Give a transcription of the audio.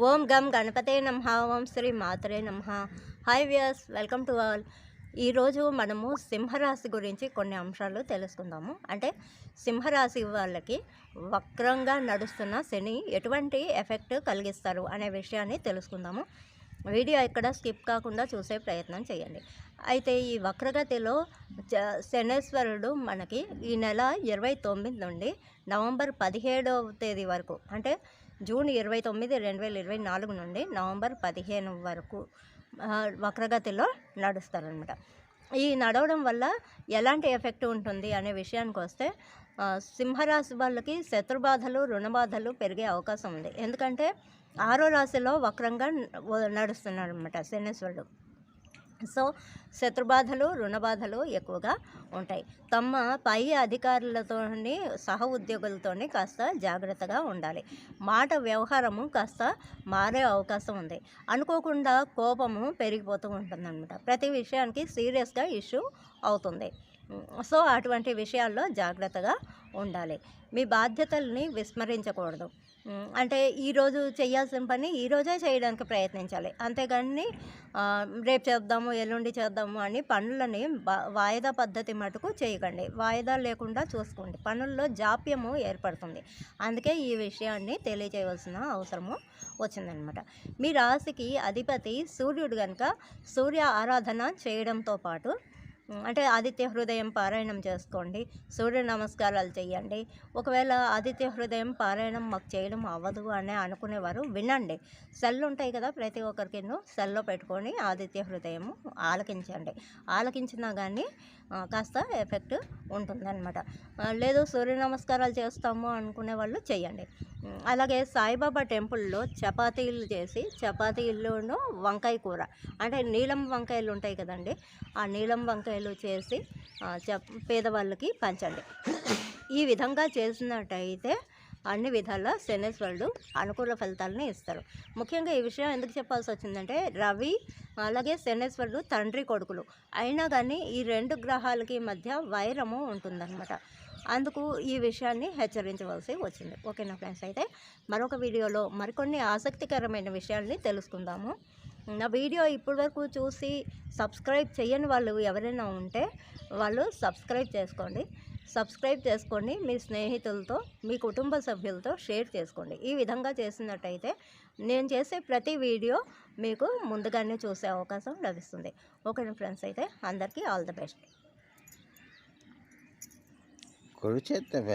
ఓం గం గణపతే నమ ఓం శ్రీ మాతరే నమ. Hi viewers welcome to all ఈరోజు మనము సింహరాశి గురించి కొన్ని అంశాలు తెలుసుకుందాము. అంటే సింహరాశి వాళ్ళకి వక్రంగా నడుస్తున్న శని ఎటువంటి ఎఫెక్ట్ కలిగిస్తారు అనే విషయాన్ని తెలుసుకుందాము. వీడియో ఇక్కడ స్కిప్ కాకుండా చూసే ప్రయత్నం చేయండి. అయితే ఈ వక్రగతిలో శనేశ్వరుడు మనకి ఈ నెల ఇరవై తొమ్మిది నుండి నవంబర్ పదిహేడవ తేదీ వరకు అంటే జూన్ ఇరవై తొమ్మిది రెండు వేల ఇరవై నాలుగు నుండి నవంబర్ పదిహేను వరకు వక్రగతిలో నడుస్తారనమాట ఈ నడవడం వల్ల ఎలాంటి ఎఫెక్ట్ ఉంటుంది అనే విషయానికి వస్తే సింహరాశి వాళ్ళకి శత్రుబాధలు రుణబాధలు పెరిగే అవకాశం ఉంది. ఎందుకంటే ఆరో రాశిలో వక్రంగా నడుస్తున్నాడు అనమాట శనేశ్వరుడు. సో శత్రుబాధలు రుణబాధలు ఎక్కువగా ఉంటాయి. తమ పై అధికారులతోని సహ ఉద్యోగులతోని కాస్త జాగ్రత్తగా ఉండాలి. మాట వ్యవహారము కాస్త మారే అవకాశం ఉంది. అనుకోకుండా కోపము పెరిగిపోతూ ఉంటుందన్నమాట. ప్రతి విషయానికి సీరియస్గా ఇష్యూ అవుతుంది. సో అటువంటి విషయాల్లో జాగ్రత్తగా ఉండాలి. మీ బాధ్యతల్ని విస్మరించకూడదు. అంటే ఈరోజు చేయాల్సిన పని ఈరోజే చేయడానికి ప్రయత్నించాలి. అంతేగాని రేపు చేద్దాము ఎల్లుండి చేద్దాము అని పనులని వాయిదా పద్ధతి మటుకు చేయకండి. వాయిదా లేకుండా చూసుకోండి. పనుల్లో జాప్యము ఏర్పడుతుంది. అందుకే ఈ విషయాన్ని తెలియజేయవలసిన అవసరము వచ్చిందనమాట. మీ రాశికి అధిపతి సూర్యుడు కనుక సూర్య ఆరాధన చేయడంతో పాటు అంటే ఆదిత్య హృదయం పారాయణం చేసుకోండి. సూర్య నమస్కారాలు చేయండి. ఒకవేళ ఆదిత్య హృదయం పారాయణం మాకు చేయడం అవ్వదు అని అనుకునేవారు వినండి. సెల్ ఉంటాయి కదా ప్రతి ఒక్కరికి సెల్లో పెట్టుకొని ఆదిత్య హృదయం ఆలకించండి. ఆలకించినా కానీ కాస్త ఎఫెక్ట్ ఉంటుందన్నమాట. లేదు సూర్య నమస్కారాలు చేస్తాము అనుకునే వాళ్ళు చేయండి. అలాగే సాయిబాబా టెంపుల్లో చపాతీలు చేసి చపాతీల్లోనూ వంకాయ కూర. అంటే నీలం వంకాయలు ఉంటాయి కదండి ఆ నీలం వంకాయలు చేసి పేదవాళ్ళకి పంచండి. ఈ విధంగా చేసినట్టయితే అన్ని విధాల శనేశ్వరుడు అనుకూల ఫలితాలని ఇస్తారు. ముఖ్యంగా ఈ విషయం ఎందుకు చెప్పాల్సి వచ్చిందంటే రవి అలాగే శనేశ్వరుడు తండ్రి కొడుకులు. అయినా కానీ ఈ రెండు గ్రహాలకి మధ్య వైరము ఉంటుందన్నమాట. అందుకు ఈ విషయాన్ని హెచ్చరించవలసి వచ్చింది. ఓకేనా ఫ్రెండ్స్? అయితే మరొక వీడియోలో మరికొన్ని ఆసక్తికరమైన విషయాల్ని తెలుసుకుందాము. నా వీడియో ఇప్పటివరకు చూసి సబ్స్క్రైబ్ చేయని వాళ్ళు ఎవరైనా ఉంటే వాళ్ళు సబ్స్క్రైబ్ చేసుకోండి. సబ్స్క్రైబ్ చేసుకోండి మీ స్నేహితులతో మీ కుటుంబ సభ్యులతో షేర్ చేసుకోండి. ఈ విధంగా చేసినట్టయితే నేను చేసే ప్రతి వీడియో మీకు ముందుగానే చూసే అవకాశం లభిస్తుంది. ఓకేనా ఫ్రెండ్స్? అయితే అందరికీ ఆల్ ద బెస్ట్. করেছে তবে